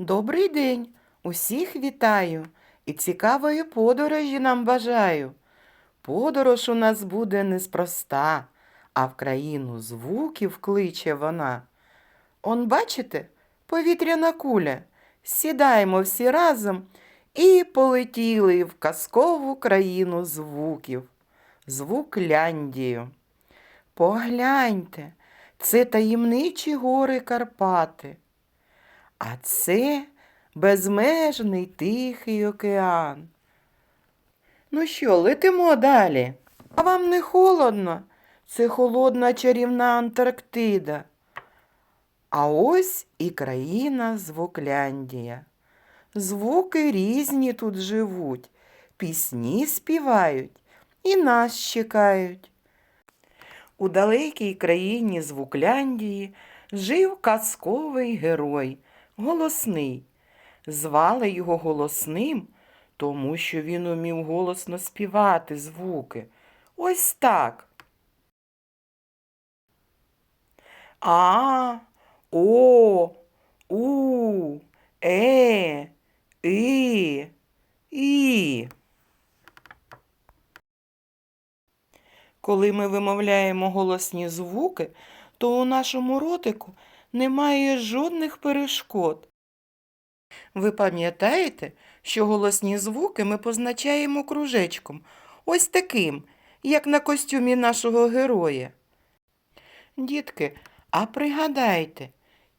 Добрий день! Усіх вітаю і цікавої подорожі нам бажаю. Подорож у нас буде неспроста, а в країну звуків кличе вона. Он, бачите, повітряна куля. Сідаємо всі разом і полетіли в казкову країну звуків, звукляндію. Погляньте, це таємничі гори Карпати. А це безмежний тихий океан. Ну що, летимо далі. А вам не холодно? Це холодна чарівна Антарктида. А ось і країна Звукляндія. Звуки різні тут живуть, пісні співають і нас чекають. У далекій країні Звукляндії жив казковий герой, голосний. Звали його голосним, тому що він умів голосно співати звуки. Ось так. А, О, У, Е, И, І. Коли ми вимовляємо голосні звуки, то у нашому ротику немає жодних перешкод. Ви пам'ятаєте, що голосні звуки ми позначаємо кружечком, ось таким, як на костюмі нашого героя. Дітки, а пригадайте,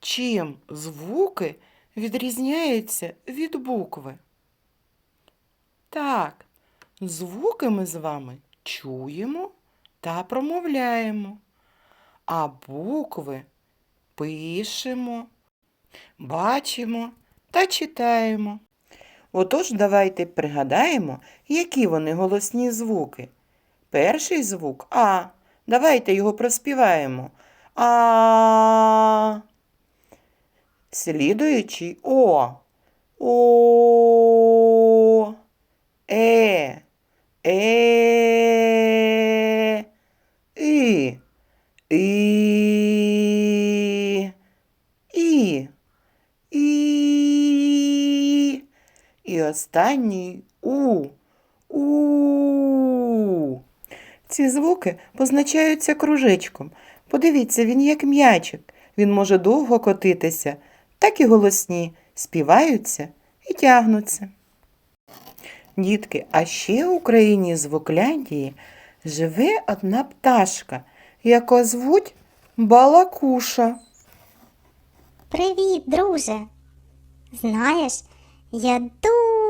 чим звуки відрізняються від букви? Так, звуки ми з вами чуємо та промовляємо, а букви пишемо, бачимо та читаємо. Отож, давайте пригадаємо, які вони голосні звуки. Перший звук А. Давайте його проспіваємо. А. Слідуючий О. О. Е. Е. І. І. І. І. І останній У. У. Ці звуки позначаються кружечком. Подивіться, він як м'ячик. Він може довго котитися, так і голосні, співаються і тягнуться. Дітки, а ще в Україні звукляндії живе одна пташка, яку звуть Балакуша. Привіт, друже. Знаєш, я дуже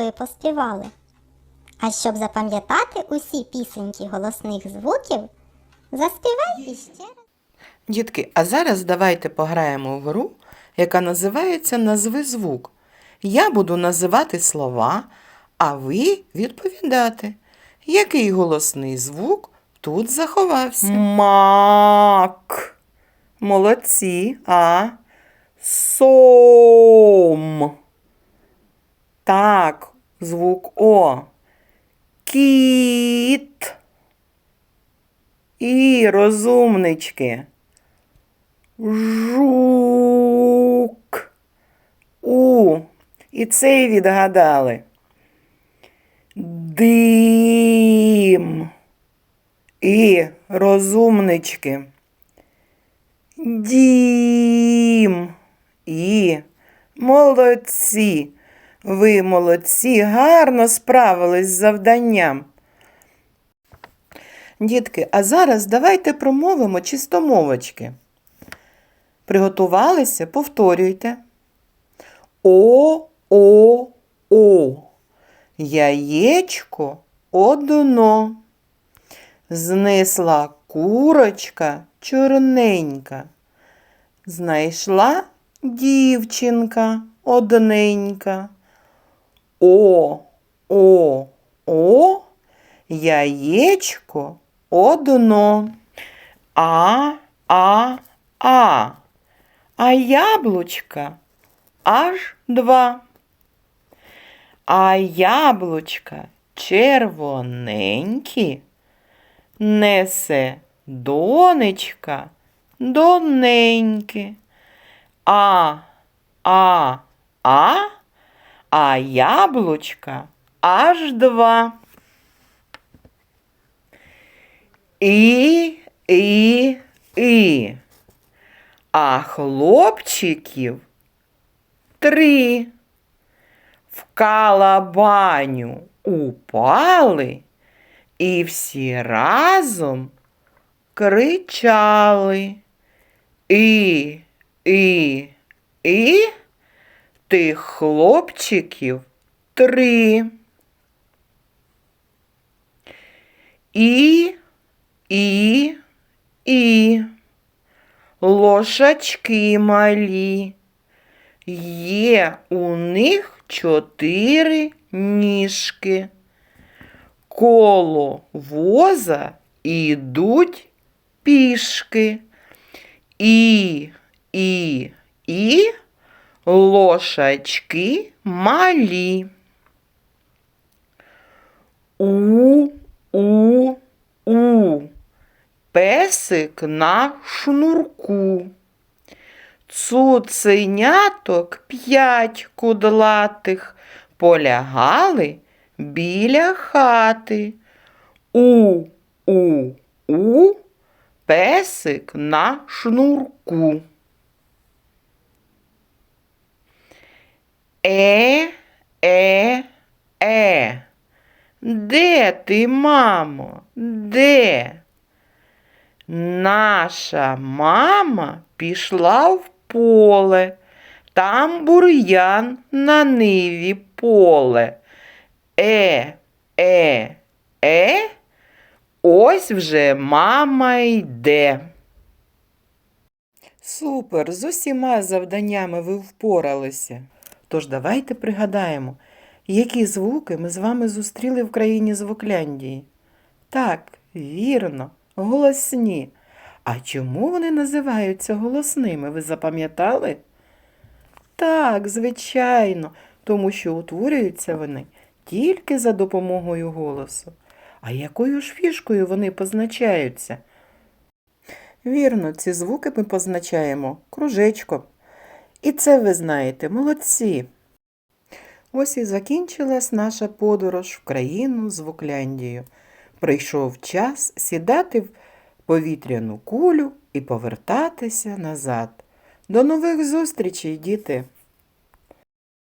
Тобою поспівали. А щоб запам'ятати усі пісеньки голосних звуків, заспівай іще раз. Дітки, а зараз давайте пограємо в гру, яка називається Назви звук. Я буду називати слова, а ви відповідати, який голосний звук тут заховався. Мак. Молодці. А. Сом. Так, звук О. Кіт. І розумнички. Жук. У. І цей відгадали. Дим. І розумнички. Дім. І молодці. Ви молодці, гарно справились з завданням. Дітки, а зараз давайте промовимо чистомовочки. Приготувалися? Повторюйте. О, о, о. Яєчко одно. Знесла курочка чорненька. Знайшла дівчинка одненька. О, о, о, яєчко одно. А, а, а. А яблучка аж два. А яблучка червоненькі несе донечка доненьки. А, а, а, а яблучка аж два. І, і, і. А хлопчиків три. В калабаню упали і всі разом кричали. І, і, і Тих хлопчиків три. І, і, і лошачки малі. Є у них чотири ніжки. Коло воза ідуть пішки. І, і, і лошачки малі. У, у, у. Песик на шнурку. Цуценяток п'ять кудлатих полягали біля хати. У, у, у, песик на шнурку. Е, е, е. Де ти, мамо? Де? Наша мама пішла в поле, там бур'ян на ниві поле. Е, е, е, ось вже мама йде. Супер! З усіма завданнями ви впоралися. Тож давайте пригадаємо, які звуки ми з вами зустріли в країні Звукляндії. Так, вірно, голосні. А чому вони називаються голосними? Ви запам'ятали? Так, звичайно, тому що утворюються вони тільки за допомогою голосу. А якою ж фішкою вони позначаються? Вірно, ці звуки ми позначаємо кружечком. І це ви знаєте, молодці. Ось і закінчилась наша подорож в країну з Вукляндією. Прийшов час сідати в повітряну кулю і повертатися назад. До нових зустрічей, діти!